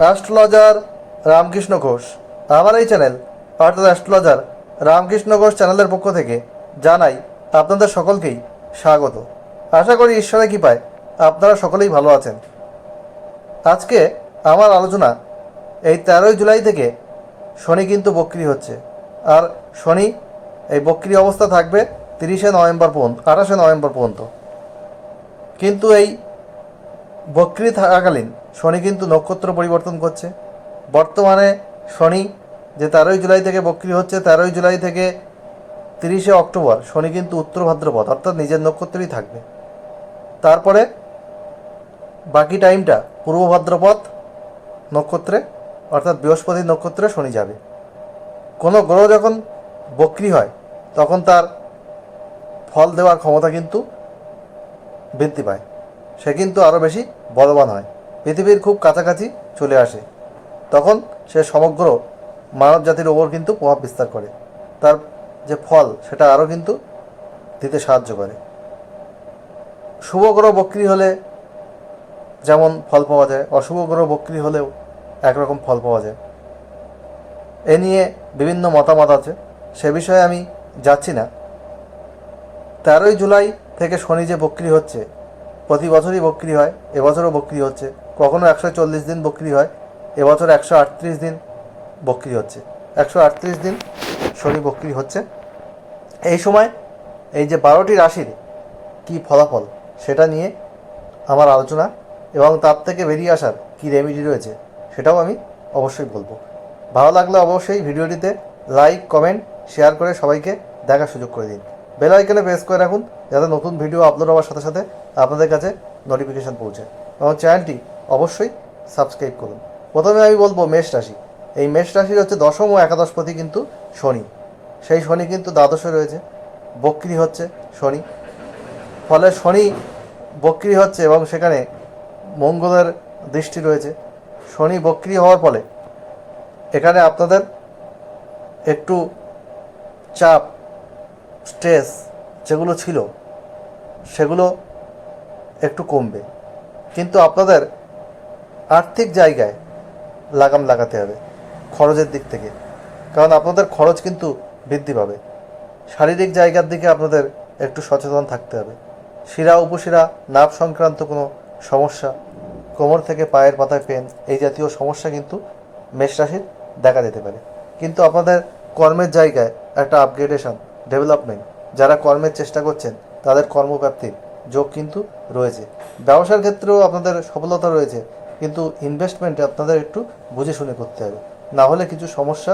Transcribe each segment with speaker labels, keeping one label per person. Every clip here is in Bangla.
Speaker 1: অ্যাস্ট্রোলজার রামকৃষ্ণ ঘোষ। আমার এই চ্যানেল, অর্থাৎ অ্যাস্ট্রোলজার রামকৃষ্ণ ঘোষ চ্যানেলের পক্ষ থেকে জানাই আপনাদের সকলকেই স্বাগত। আশা করি ঈশ্বরের কৃপায় আপনারা সকলেই ভালো আছেন। আজকে আমার আলোচনা এই তেরোই জুলাই থেকে শনি কিন্তু বক্রি হচ্ছে। আর শনি এই বক্রি অবস্থা থাকবে তিরিশে নভেম্বর পর্যন্ত, আঠাশে নভেম্বর পর্যন্ত। কিন্তু এই বক্রি থাকাকালীন শনি কিন্তু নক্ষত্র পরিবর্তন করছে। বর্তমানে শনি যে তেরোই জুলাই থেকে বক্রি হচ্ছে, তেরোই জুলাই থেকে তিরিশে অক্টোবর শনি কিন্তু উত্তর ভাদ্রপদ, অর্থাৎ নিজের নক্ষত্রেই থাকবে। তারপরে বাকি টাইমটা পূর্ব ভাদ্রপদ নক্ষত্রে, অর্থাৎ বৃহস্পতি নক্ষত্রে শনি যাবে। কোনো গ্রহ যখন বক্রি হয়, তখন তার ফল দেওয়ার ক্ষমতা কিন্তু বৃদ্ধি পায়। সে কিন্তু আরও বেশি বলবান হয়। পৃথিবীর খুব কাছাকাছি চলে আসে। তখন সে সমগ্র মানব জাতির ওপর কিন্তু প্রভাব বিস্তার করে। তার যে ফল, সেটা আরও কিন্তু দিতে সাহায্য করে। শুভ গ্রহ বক্রি হলে যেমন ফল পাওয়া যায় অশুভ গ্রহ বক্রি হলেও একরকম ফল পাওয়া যায়। এ নিয়ে বিভিন্ন মতামত আছে। সে বিষয়ে আমি যাচ্ছি না। তেরোই জুলাই থেকে শনি যে বক্রি হচ্ছে, প্রতি বছরই বক্রি হয়, এবছরও বক্রি হচ্ছে। কখনো একশো চল্লিশ দিন বক্রি হয়, এবছর একশো আটত্রিশ দিন বক্রি হচ্ছে। একশো আটত্রিশ দিন শনি বক্রি হচ্ছে। এই সময় এই যে বারোটি রাশির কি ফলাফল সেটা নিয়ে আমার আলোচনা এবং তার থেকে বেরিয়ে আসার কি রেমিডি রয়েছে সেটাও আমি অবশ্যই বলব। ভালো লাগলে অবশ্যই ভিডিওটিতে লাইক কমেন্ট শেয়ার করে সবাইকে দেখার সুযোগ করে দিন। বেল আইকনে প্রেস করে রাখুন, যাতে নতুন ভিডিও আপলোড হওয়ার সাথে সাথে আপনাদের কাছে নোটিফিকেশান পৌঁছে। এবং চ্যানেলটি অবশ্যই সাবস্ক্রাইব করুন। প্রথমে আমি বলব মেষ রাশি। এই মেষ রাশির হচ্ছে দশম ও একাদশপতি কিন্তু শনি। সেই শনি কিন্তু দ্বাদশে রয়েছে। বক্রি হচ্ছে শনি। ফলে শনি বক্রি হচ্ছে এবং সেখানে মঙ্গলের দৃষ্টি রয়েছে। শনি বক্রি হওয়ার ফলে এখানে আপনাদের একটু চাপ স্ট্রেস যেগুলো ছিল, সেগুলো একটু কমবে। কিন্তু আপনাদের আর্থিক জায়গায় লাগাম লাগাতে হবে খরচের দিক থেকে। কারণ আপনাদের খরচ কিন্তু বৃদ্ধি পাবে। শারীরিক জায়গার দিকে আপনাদের একটু সচেতন থাকতে হবে। শিরা, উপশিরা, নাভ সংক্রান্ত কোনো সমস্যা, কোমর থেকে পায়ের পাতায় পেন, এই জাতীয় সমস্যা কিন্তু মেষ রাশির দেখা যেতে পারে। কিন্তু আপনাদের কর্মের জায়গায় একটা আপগ্রেডেশন ডেভেলপমেন্ট যারা কর্মের চেষ্টা করছেন, তাদের কর্মপ্রাপ্তির যোগ কিন্তু রয়েছে। ব্যবসার ক্ষেত্রেও আপনাদের সফলতা রয়েছে। কিন্তু ইনভেস্টমেন্টে আপনাদের একটু বুঝে শুনে করতে হবে। না হলে কিছু সমস্যা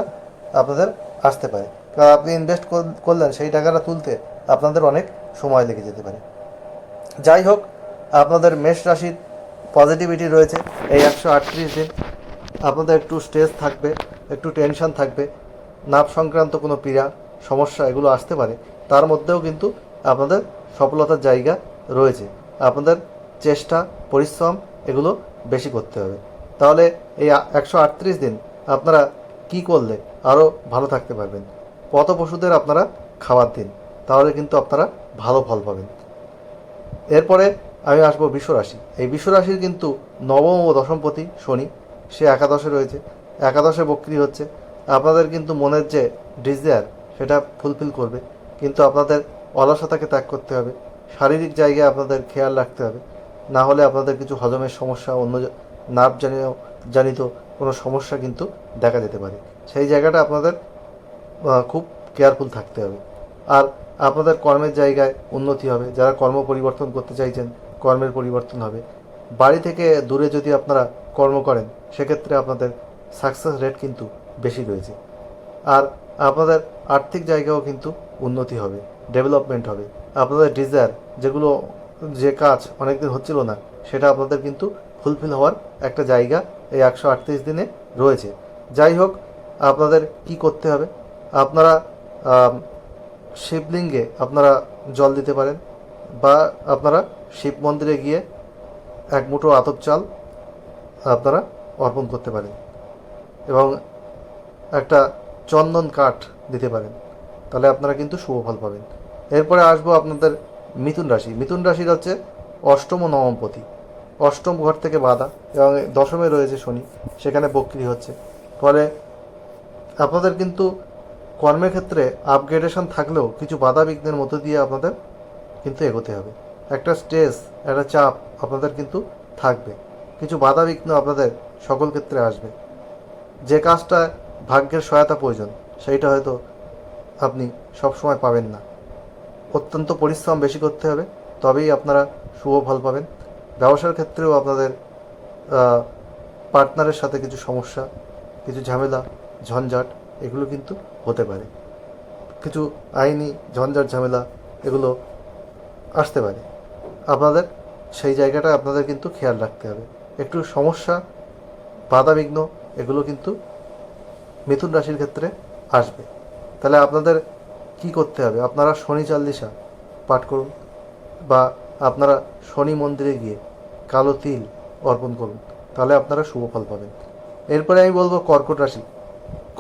Speaker 1: আপনাদের আসতে পারে। কারণ আপনি ইনভেস্ট করলেন সেই টাকাটা তুলতে আপনাদের অনেক সময় লেগে যেতে পারে। যাই হোক, আপনাদের মেষ রাশির পজিটিভিটি রয়েছে। এই একশো আটত্রিশ দিন আপনাদের একটু স্ট্রেস থাকবে, একটু টেনশন থাকবে, নাভ সংক্রান্ত কোনো পীড়া, সমস্যা এগুলো আসতে পারে। তার মধ্যেও কিন্তু আপনাদের সফলতার জায়গা রয়েছে। আপনাদের চেষ্টা, পরিশ্রম এগুলো বেশি করতে হবে। তাহলে এই একশো আটত্রিশ দিন আপনারা কি করলে আরও ভালো থাকতে পারবেন? পথ পশুদের আপনারা খাবার দিন, তাহলে কিন্তু আপনারা ভালো ফল পাবেন। এরপরে আমি আসব বিশ্বরাশি। এই বিশ্বরাশির কিন্তু নবম ও দশমপতি শনি, সে একাদশে রয়েছে। একাদশে বক্রি হচ্ছে। আপনাদের কিন্তু মনের যে ডিজায়ার সেটা ফুলফিল করবে। কিন্তু আপনাদের অলসতাকে ত্যাগ করতে হবে। শারীরিক জায়গায় আপনাদের খেয়াল রাখতে হবে। না হলে আপনাদের কিছু হজমের সমস্যা, অন্য নার্ভ জানিত জানিত কোনো সমস্যা কিন্তু দেখা যেতে পারে। সেই জায়গাটা আপনাদের খুব কেয়ারফুল থাকতে হবে। আর আপনাদের কর্মের জায়গায় উন্নতি হবে। যারা কর্ম পরিবর্তন করতে চাইছেন, কর্মের পরিবর্তন হবে। বাড়ি থেকে দূরে যদি আপনারা কর্ম করেন, সেক্ষেত্রে আপনাদের সাকসেস রেট কিন্তু বেশি রয়েছে। আর আপনাদের আর্থিক জায়গাও কিন্তু উন্নতি হবে ডেভেলপমেন্ট হবে। আপনাদের ডিজায়ার যেগুলো যে কাজ অনেকদিন হচ্ছিল না, সেটা আপনাদের কিন্তু ফুলফিল হওয়ার একটা জায়গা এই একশো আটত্রিশ দিনে রয়েছে। যাই হোক, আপনাদের কি করতে হবে? আপনারা শিবলিঙ্গে আপনারা জল দিতে পারেন বা আপনারা শিব মন্দিরে গিয়ে এক মুঠো আতপ চাল আপনারা অর্পণ করতে পারেন এবং একটা চন্দন কাঠ দিতে পারেন। তাহলে আপনারা কিন্তু শুভ ফল পাবেন। এরপরে আসব আপনাদের মিথুন রাশি। মিথুন রাশির হচ্ছে অষ্টম ও নবম নবমপতি অষ্টম ঘর থেকে বাধা এবং দশমে রয়েছে শনি, সেখানে বক্রি হচ্ছে। ফলে আপনাদের কিন্তু কর্মের ক্ষেত্রে আপগ্রেডেশন থাকলেও কিছু বাধা বিঘ্নের মধ্য দিয়ে আপনাদের কিন্তু এগোতে হবে। একটা স্ট্রেস একটা চাপ আপনাদের কিন্তু থাকবে। কিছু বাধা বিঘ্ন আপনাদের সকল ক্ষেত্রে আসবে। যে কাজটা ভাগ্যের সহায়তা প্রয়োজন, সেইটা হয়তো আপনি সবসময় পাবেন না। অত্যন্ত পরিশ্রম বেশি করতে হবে, তবেই আপনারা শুভ ফল পাবেন। ব্যবসার ক্ষেত্রেও আপনাদের পার্টনারের সাথে কিছু সমস্যা, কিছু ঝামেলা, ঝঞ্ঝাট, এগুলো কিন্তু হতে পারে। কিছু আইনি ঝঞ্ঝাট, ঝামেলা, এগুলো আসতে পারে। আপনাদের, সেই জায়গাটা আপনাদের কিন্তু খেয়াল রাখতে হবে। একটু সমস্যা বাধা বিঘ্ন এগুলো কিন্তু মিথুন রাশির ক্ষেত্রে আসবে। তাহলে আপনাদের কি করতে হবে? আপনারা শনি চাল্লিশা পাঠ করুন বা আপনারা শনি মন্দিরে গিয়ে কালো তিল অর্পণ করুন, তাহলে আপনারা শুভ ফল পাবেন। এরপরে আমি বলব কর্কট রাশি।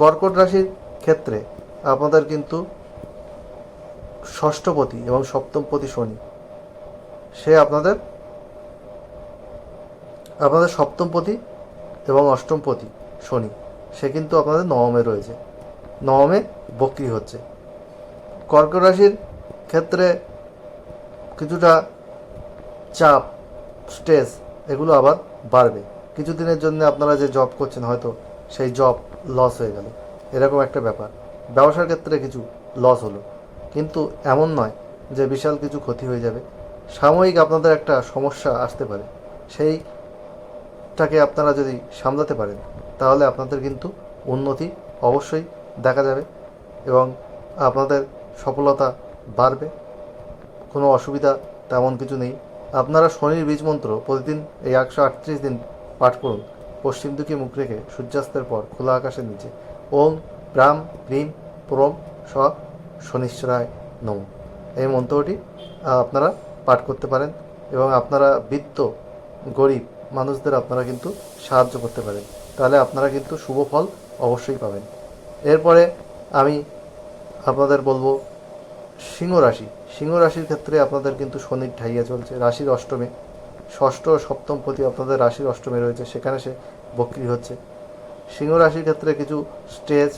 Speaker 1: কর্কট রাশির ক্ষেত্রে আপনাদের কিন্তু ষষ্ঠপতি এবং সপ্তমপতি শনি, সে আপনাদের আপনাদের সপ্তমপতি এবং অষ্টমপতি শনি, সে কিন্তু আপনাদের নবমে রয়েছে। নবমে বক্রি হচ্ছে। কর্কট রাশির ক্ষেত্রে কিছুটা চাপ স্ট্রেস এগুলো আবার বাড়বে। কিছুদিনের জন্য আপনারা যে জব করছেন হয়তো সেই জব লস হয়ে গেল। এরকম একটা ব্যাপার। ব্যবসার ক্ষেত্রে কিছু লস হলো। কিন্তু এমন নয় যে বিশাল কিছু ক্ষতি হয়ে যাবে। সাময়িক আপনাদের একটা সমস্যা আসতে পারে। সেইটাকে আপনারা যদি সামলাতে পারেন, তাহলে আপনাদের কিন্তু উন্নতি অবশ্যই দেখা যাবে এবং আপনাদের সফলতা বাড়বে। কোনো অসুবিধা তেমন কিছু নেই। আপনারা শনির বীজ মন্ত্র প্রতিদিন এই একশো আটত্রিশ দিন পাঠ করুন। পশ্চিম দিকে মুখ রেখে সূর্যাস্তের পর খোলা আকাশের নিচে। ওম প্রাম হ্রিম প্রম স শনিশ্বরায় নম। এই মন্ত্রটি আপনারা পাঠ করতে পারেন এবং আপনারা বৃত্ত গরিব মানুষদের আপনারা কিন্তু সাহায্য করতে পারেন। তাহলে আপনারা কিন্তু শুভ ফল অবশ্যই পাবেন। এরপরে আমি আপনাদের বলব সিংহ রাশি। সিংহ রাশির ক্ষেত্রে আপনাদের কিন্তু শনির ঢাইয়া চলছে। রাশির অষ্টমে, ষষ্ঠ ও সপ্তম প্রতি আপনাদের রাশির অষ্টমে রয়েছে। সেখানে সে বক্রি হচ্ছে। সিংহ রাশির ক্ষেত্রে কিছু স্ট্রেস,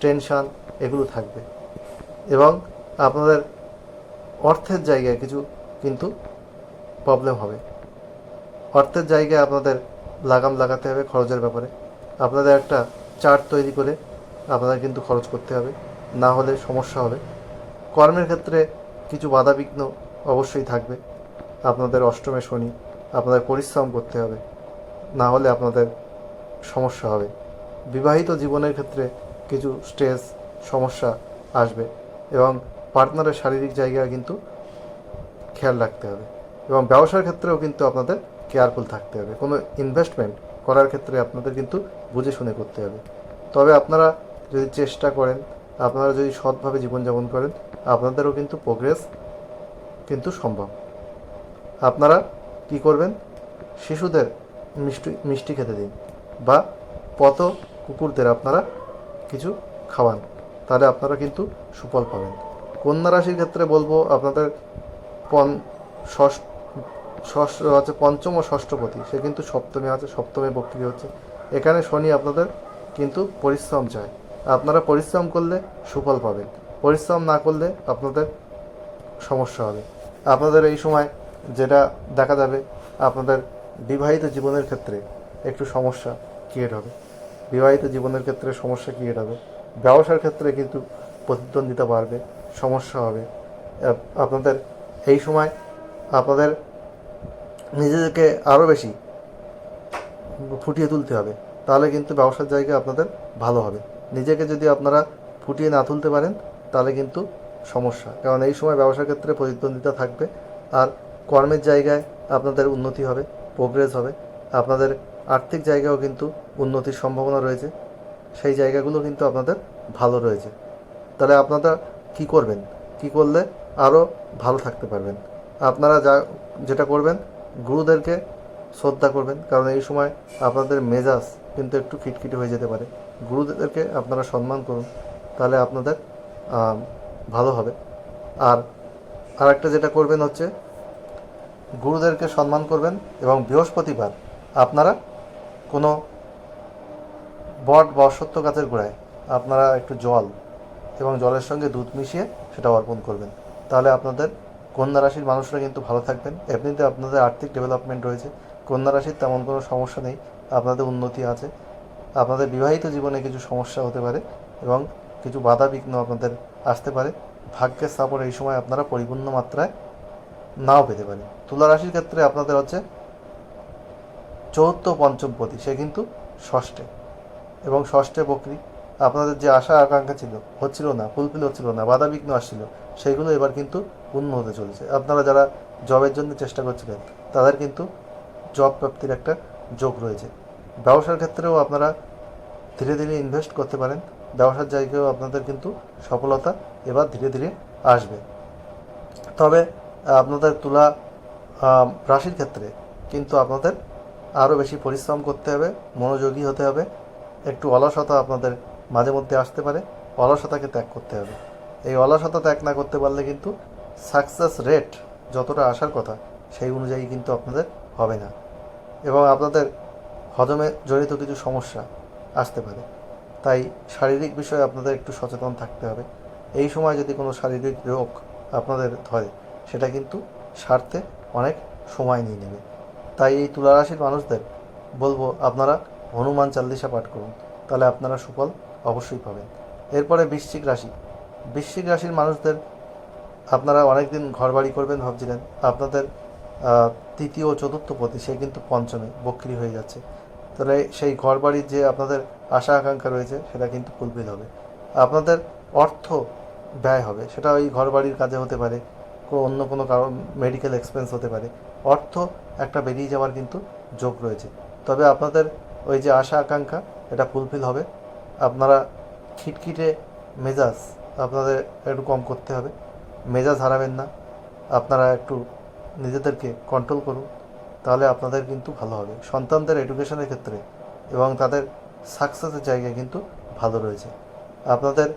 Speaker 1: টেনশান এগুলো থাকবে। এবং আপনাদের অর্থের জায়গায় কিছু কিন্তু প্রবলেম হবে। অর্থের জায়গায় আপনাদের লাগাম লাগাতে হবে খরচের ব্যাপারে। আপনাদের একটা চার্ট তৈরি করে আপনাদের কিন্তু খরচ করতে হবে। না হলে সমস্যা হবে। কর্মের ক্ষেত্রে কিছু বাধা বিঘ্ন অবশ্যই থাকবে। আপনাদের অষ্টমে শনি, আপনাদের পরিশ্রম করতে হবে। না হলে আপনাদের সমস্যা হবে। বিবাহিত জীবনের ক্ষেত্রে কিছু স্ট্রেস সমস্যা আসবে এবং পার্টনারের শারীরিক জায়গা কিন্তু খেয়াল রাখতে হবে এবং ব্যবসার ক্ষেত্রেও কিন্তু আপনাদের কেয়ারফুল থাকতে হবে। কোনো ইনভেস্টমেন্ট করার ক্ষেত্রে আপনাদের কিন্তু বুঝে শুনে করতে হবে। তবে আপনারা যদি চেষ্টা করেন আপনারা যদি সৎভাবে জীবনযাপন করেন, আপনাদেরও কিন্তু প্রোগ্রেস কিন্তু সম্ভব। আপনারা কি করবেন? শিশুদের মিষ্টি মিষ্টি খেতে দিন বা পত কুকুরদের আপনারা কিছু খাওয়ান, তাহলে আপনারা কিন্তু সুফল পাবেন। কন্যা রাশির ক্ষেত্রে বলব আপনাদের পন ষষ্ঠ ষষ্ঠ আছে পঞ্চম ও ষষ্ঠপতি সে কিন্তু সপ্তমে আছে, সপ্তমে বক্রি হচ্ছে। এখানে শনি আপনাদের কিন্তু পরিশ্রম চায়। আপনারা পরিশ্রম করলে সুফল পাবেন। পরিশ্রম না করলে আপনাদের সমস্যা হবে। আপনাদের এই সময় যেটা দেখা যাবে, আপনাদের বিবাহিত জীবনের ক্ষেত্রে একটু সমস্যা ক্রিয়েট হবে। বিবাহিত জীবনের ক্ষেত্রে সমস্যা ক্রিয়েট হবে। ব্যবসার ক্ষেত্রে কিন্তু প্রতিদ্বন্দ্বিতা বাড়বে, সমস্যা হবে। আপনাদের এই সময় আপনাদের নিজেদেরকে আরও বেশি ফুটিয়ে তুলতে হবে। তাহলে কিন্তু ব্যবসার জায়গা আপনাদের ভালো হবে। নিজেকে যদি আপনারা ফুটিয়ে না তুলতে পারেন, তাহলে কিন্তু সমস্যা। কারণ এই সময় ব্যবসার ক্ষেত্রে প্রতিদ্বন্দ্বিতা থাকবে, আর কর্মের জায়গায় আপনাদের উন্নতি হবে প্রোগ্রেস হবে। আপনাদের আর্থিক জায়গায়ও কিন্তু উন্নতির সম্ভাবনা রয়েছে। সেই জায়গাগুলো কিন্তু আপনাদের ভালো রয়েছে। তাহলে আপনারা কি করবেন? কি করলে আরও ভালো থাকতে পারবেন? আপনারা যা, যেটা করবেন, গুরুদেরকে শ্রদ্ধা করবেন। কারণ এই সময় আপনাদের মেজাজ কিন্তু একটু খিটখিটে হয়ে যেতে পারে। গুরুদেরকে আপনারা সম্মান করুন, তাহলে আপনাদের ভালো হবে। আর আরেকটা যেটা করবেন হচ্ছে গুরুদেরকে সম্মান করবেন এবং বৃহস্পতিবার আপনারা কোনো বট বা অশ্বত্থ গাছের গোড়ায় আপনারা একটু জল এবং জলের সঙ্গে দুধ মিশিয়ে সেটা অর্পণ করবেন। তাহলে আপনাদের কন্যা রাশির মানুষরা কিন্তু ভালো থাকবেন। এমনিতে আপনাদের আর্থিক ডেভেলপমেন্ট রয়েছে। কন্যা রাশির তেমন কোনো সমস্যা নেই। আপনাদের উন্নতি আছে। আপনাদের বিবাহিত জীবনে কিছু সমস্যা হতে পারে এবং কিছু বাধা বিঘ্ন আপনাদের আসতে পারে। ভাগ্যের সাপোর্ট এই সময় আপনারা পরিপূর্ণ মাত্রায় নাও পেতে পারেন। তুলা রাশির ক্ষেত্রে আপনাদের হচ্ছে চতুর্থ পঞ্চম পতি, সে কিন্তু ষষ্ঠে এবং ষষ্ঠে বকরি। আপনাদের যে আশা আকাঙ্ক্ষা ছিল, হচ্ছিল না ফুলফিল হচ্ছিল না, বাধা বিঘ্ন আসছিল, সেগুলো এবার কিন্তু পূর্ণ হতে চলেছে। আপনারা যারা জবের জন্য চেষ্টা করছিলেন, তাদের কিন্তু জব প্রাপ্তির একটা যোগ রয়েছে। ব্যবসার ক্ষেত্রেও আপনারা ধীরে ধীরে ইনভেস্ট করতে পারেন। ব্যবসার জায়গায়ও আপনাদের কিন্তু সফলতা এবার ধীরে ধীরে আসবে। তবে, আপনাদের তুলা রাশির ক্ষেত্রে কিন্তু আপনাদের আরও বেশি পরিশ্রম করতে হবে, মনোযোগী হতে হবে। একটু অলসতা আপনাদের মাঝে মধ্যে আসতে পারে। অলসতাকে ত্যাগ করতে হবে। এই অলসতা ত্যাগ না করতে পারলে কিন্তু সাকসেস রেট যতটা আসার কথা, সেই অনুযায়ী কিন্তু আপনাদের হবে না। এবং আপনাদের হজমে জড়িত কিছু সমস্যা আসতে পারে। তাই শারীরিক বিষয়ে আপনাদের একটু সচেতন থাকতে হবে। এই সময় যদি কোনো শারীরিক রোগ আপনাদের ধরে, সেটা কিন্তু সারতে অনেক সময় নিয়ে নেবে। তাই এই তুলা রাশির মানুষদের বলব, আপনারা হনুমান চাল্লিশা পাঠ করুন। তাহলে আপনারা সুফল অবশ্যই পাবেন। এরপরে বৃশ্চিক রাশি। বৃশ্চিক রাশির মানুষদের আপনারা অনেক দিন ঘর বাড়ি করবেন ভাবছিলেন। আপনাদের তৃতীয় ও চতুর্থ পতি, সে কিন্তু পঞ্চমে, বক্রি হয়ে যাচ্ছে। তাহলে সেই ঘর বাড়ির যে আপনাদের আশা আকাঙ্ক্ষা রয়েছে, সেটা কিন্তু ফুলফিল হবে। আপনাদের অর্থ ব্যয় হবে, সেটা ওই ঘর বাড়ির কাজে হতে পারে অন্য কোনো কারণ মেডিকেল এক্সপেন্স হতে পারে। অর্থ একটা বেরিয়ে যাওয়ার কিন্তু যোগ রয়েছে। তবে আপনাদের ওই যে আশা আকাঙ্ক্ষা, এটা ফুলফিল হবে। আপনারা খিটখিটে মেজাজ আপনাদের একটু কম করতে হবে। মেজাজ হারাবেন না। আপনারা একটু নিজেদেরকে কন্ট্রোল করুন। তাহলে আপনাদের কিন্তু ভালো হবে। সন্তানদের এডুকেশনের ক্ষেত্রে এবং তাদের সাকসেসের জায়গায় কিন্তু ভালো রয়েছে। আপনাদের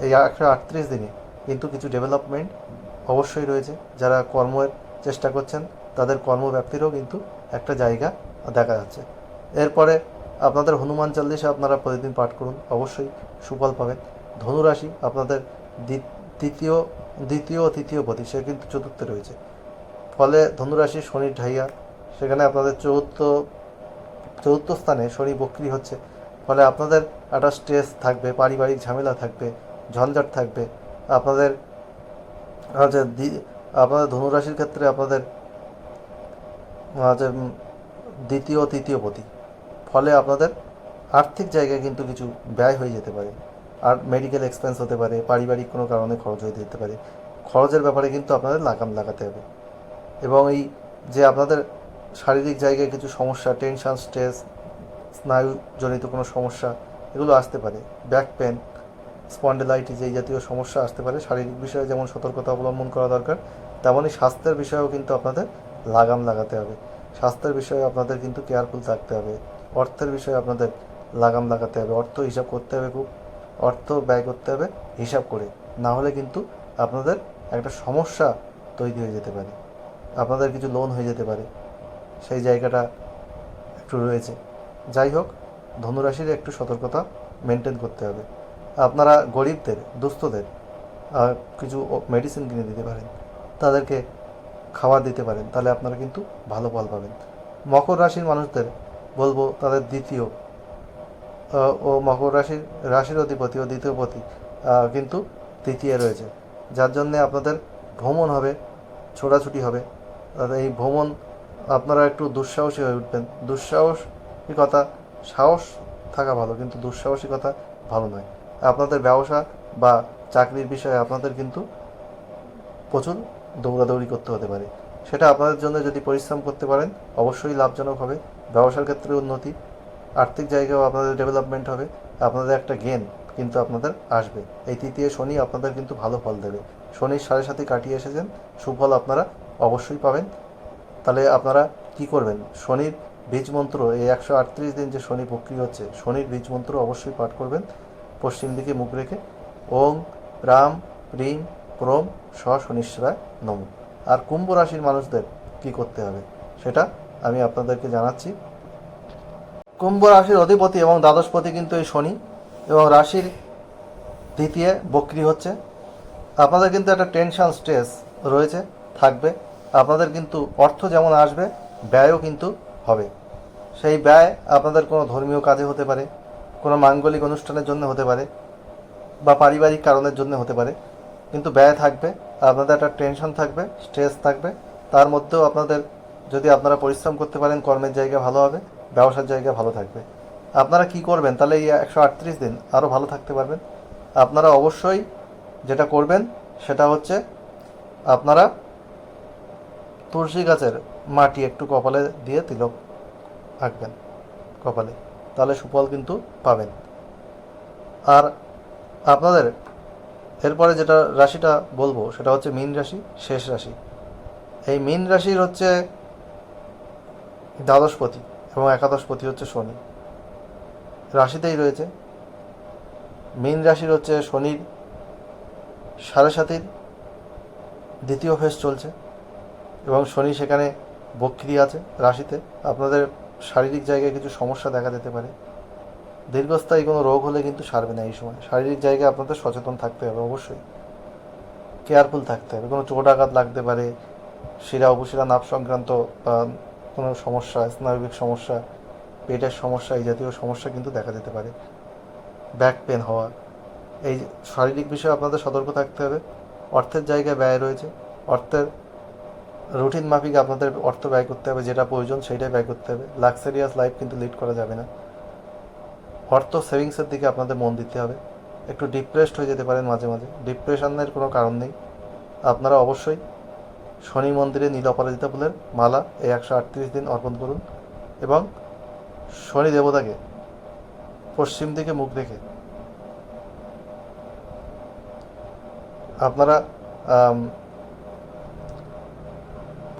Speaker 1: এই একশো আটত্রিশ দিনে কিন্তু কিছু ডেভেলপমেন্ট অবশ্যই রয়েছে। যারা কর্মের চেষ্টা করছেন, তাদের কর্মব্যাপ্তিরও কিন্তু একটা জায়গা দেখা যাচ্ছে। এরপরে আপনাদের হনুমান চল্লিশা আপনারা প্রতিদিন পাঠ করুন। অবশ্যই সুফল পাবেন। ধনুরাশি আপনাদের দ্বি- তৃতীয় দ্বিতীয় তৃতীয় পতি, সে কিন্তু চতুর্থে রয়েছে। ফলে ধনুরাশি শনির ঢাইয়া, সেখানে আপনাদের চতুর্থ চতুর্থ স্থানে শনি বক্রি হচ্ছে। ফলে আপনাদের একটা স্ট্রেস থাকবে, পারিবারিক ঝামেলা থাকবে, ঝঞ্ঝাট থাকবে। আপনাদের হচ্ছে আপনাদের ধনুরাশির ক্ষেত্রে আপনাদের হচ্ছে দ্বিতীয়, তৃতীয় পতি। ফলে আপনাদের আর্থিক জায়গায় কিন্তু কিছু ব্যয় হয়ে যেতে পারে। আর মেডিকেল এক্সপেন্স হতে পারে, পারিবারিক কোনো কারণে খরচ হয়ে যেতে পারে। খরচের ব্যাপারে কিন্তু আপনাদের লাগাম লাগাতে হবে। এবং এই যে আপনাদের শারীরিক জায়গায় কিছু সমস্যা টেনশন স্ট্রেস স্নায়ুজনিত কোনো সমস্যা, এগুলো আসতে পারে। ব্যাক পেন স্পন্ডেলাইটিস এই জাতীয় সমস্যা আসতে পারে। শারীরিক বিষয়ে যেমন সতর্কতা অবলম্বন করা দরকার, তেমনই স্বাস্থ্যের বিষয়েও কিন্তু আপনাদের লাগাম লাগাতে হবে। স্বাস্থ্যের বিষয়ে আপনাদের কিন্তু কেয়ারফুল থাকতে হবে। অর্থের বিষয়ে আপনাদের লাগাম লাগাতে হবে। অর্থ হিসাব করতে হবে খুব। অর্থ ব্যয় করতে হবে হিসাব করে। না হলে কিন্তু আপনাদের একটা সমস্যা তৈরি হয়ে যেতে পারে। আপনাদের কিছু লোন হয়ে যেতে পারে। সেই জায়গাটা একটু রয়েছে। যাই হোক, ধনুরাশির একটু সতর্কতা মেনটেন করতে হবে। আপনারা গরিবদের, দুস্থদের কিছু মেডিসিন কিনে দিতে পারেন। তাদেরকে খাবার দিতে পারেন। তাহলে আপনারা কিন্তু ভালো ফল পাবেন। মকর রাশির মানুষদের বলব, তাদের দ্বিতীয় ও মকর রাশির রাশির অধিপতি ও দ্বিতীয় পতি কিন্তু তৃতীয় রয়েছে। যার জন্যে আপনাদের ভ্রমণ হবে, ছোটাছুটি হবে। এই ভ্রমণ আপনারা একটু দুঃসাহসী হয়ে উঠবেন। দুঃসাহসিকতা, সাহস থাকা ভালো, কিন্তু দুঃসাহসিকতা ভালো নয়। আপনাদের ব্যবসা বা চাকরির বিষয়ে আপনাদের কিন্তু প্রচুর দৌড়াদৌড়ি করতে হতে পারে। সেটা আপনাদের জন্য যদি পরিশ্রম করতে পারেন, অবশ্যই লাভজনক হবে। ব্যবসার ক্ষেত্রে উন্নতি, আর্থিক জায়গায়ও আপনাদের ডেভেলপমেন্ট হবে। আপনাদের একটা গেন কিন্তু আপনাদের আসবে। এই তৃতীয় শনি আপনাদের কিন্তু ভালো ফল দেবে। শনির সাড়ে সাথে কাটিয়ে এসেছেন। সুফল আপনারা অবশ্যই পাবেন। তাহলে আপনারা কি করবেন? শনির বীজ মন্ত্র, এই একশো আটত্রিশ দিন যে শনি প্রক্রিয়া হচ্ছে, শনির বীজ মন্ত্র অবশ্যই পাঠ করবেন। পশ্চিম দিকে মুখ রেখে, ওং রাম রিং প্রম স শনিশ্বরায় নম। আর কুম্ভ রাশির মানুষদের কি করতে হবে? সেটা আমি আপনাদেরকে জানাচ্ছি। কুম্ভ রাশির অধিপতি এবং দ্বাদশপতি কিন্তু এই শনি এবং রাশির দ্বিতীয় বক্রি হচ্ছে। আপনাদের কিন্তু একটা টেনশন স্ট্রেস রয়েছে। থাকবে। আপনাদের কিন্তু অর্থ যেমন আসবে, ব্যয়ও কিন্তু হবে। সেই ব্যয় আপনাদের কোনো ধর্মীয় কাজে হতে পারে, কোনো মাঙ্গলিক অনুষ্ঠানের জন্য হতে পারে বা পারিবারিক কারণের জন্য হতে পারে। কিন্তু ব্যয় থাকবে, আপনাদের একটা টেনশন থাকবে, স্ট্রেস থাকবে। তার মধ্যেও আপনাদের যদি আপনারা পরিশ্রম করতে পারেন, কর্মের জায়গা ভালো হবে, ব্যবসার জায়গা ভালো থাকবে। আপনারা কি করবেন? তাহলে এই একশো আটত্রিশ দিন আরও ভালো থাকতে পারবেন। আপনারা অবশ্যই যেটা করবেন, সেটা হচ্ছে আপনারা তুলসী গাছের মাটি একটু কপালে দিয়ে তিলক আঁকবেন কপালে। তাহলে সুফল কিন্তু পাবেন। আর আপনাদের এরপরে যেটা রাশিটা বলব, সেটা হচ্ছে মীন রাশি, শেষ রাশি। এই মীন রাশির হচ্ছে দ্বাদশপতি এবং একাদশপতি হচ্ছে শনি। রাশিতেই রয়েছে। মীন রাশির হচ্ছে শনির সাড়ে সাতির দ্বিতীয় ফেস চলছে। এবং শনি সেখানে বক্রি আছে, রাশিতে। আপনাদের শারীরিক জায়গায় কিছু সমস্যা দেখা যেতে পারে। দীর্ঘস্থায়ী কোনো রোগ হলে কিন্তু সারবে না এই সময়। শারীরিক জায়গায় আপনাদের সচেতন থাকতে হবে অবশ্যই। কেয়ারফুল থাকতে হবে। কোনো চোট আঘাত লাগতে পারে, শিরা উপশিরা নাপ সংক্রান্ত কোনো সমস্যা, স্নায়বিক সমস্যা, পেটের সমস্যা, এই জাতীয় সমস্যা কিন্তু দেখা যেতে পারে। ব্যাক পেন হওয়া, এই শারীরিক বিষয়ে আপনাদের সতর্ক থাকতে হবে। অর্থের জায়গায় ব্যয় রয়েছে। অর্থের রুটিন মাফিক আপনাদের অর্থ ব্যয় করতে হবে, যেটা প্রয়োজন সেটাই ব্যয় করতে হবে। লাক্সারিয়াস লাইফ কিন্তু লিড করা যাবে না। অর্থ সেভিংসের দিকে আপনাদের মন দিতে হবে। একটু ডিপ্রেসড হয়ে যেতে পারেন মাঝে মাঝে। ডিপ্রেশনের কোনো কারণ নেই। আপনারা অবশ্যই শনি মন্দিরে নীল অপরাজিতা ফুলের মালা এই একশো আটত্রিশ দিন অর্পণ করুন এবং শনি দেবতাকে পশ্চিম দিকে মুখ রেখে আপনারা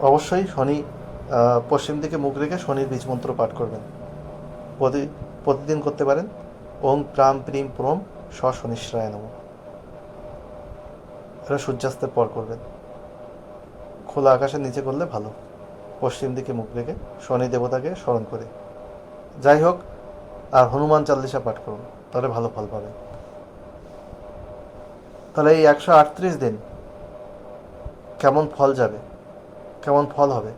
Speaker 1: অবশ্যই শনি পশ্চিম দিকে মুখ রেখে শনির বীজ মন্ত্র পাঠ করবেন। প্রতি, প্রতিদিন করতে পারেন। ওম প্রাম প্রিম প্রম স শনিশ্রায় নম। এটা সূর্যাস্তের পর করবেন। খোলা আকাশের নিচে করলে ভালো। পশ্চিম দিকে মুখ রেখে শনি দেবতাকে স্মরণ করে। যাই হোক, আর হনুমান চাল্লিশা পাঠ করুন, তাহলে ভালো ফল পাবেন। তাহলে এই একশো আটত্রিশ দিন কেমন ফল যাবে? কেমন ফল হবে?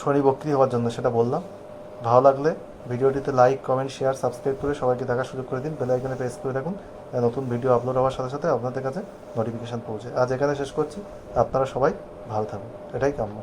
Speaker 1: শনি বক্রি হওয়ার জন্য সেটা বললাম। ভালো লাগলে ভিডিওটিতে লাইক কমেন্ট শেয়ার সাবস্ক্রাইব করে সবাইকে দেখার সুযোগ করে দিন। বেল আইকনে প্রেস করে রাখুন। নতুন ভিডিও আপলোড হওয়ার সাথে সাথে আপনাদের কাছে নোটিফিকেশান পৌঁছে। আজ এখানে শেষ করছি। আপনারা সবাই ভালো থাকুন। এটাই কাম্য।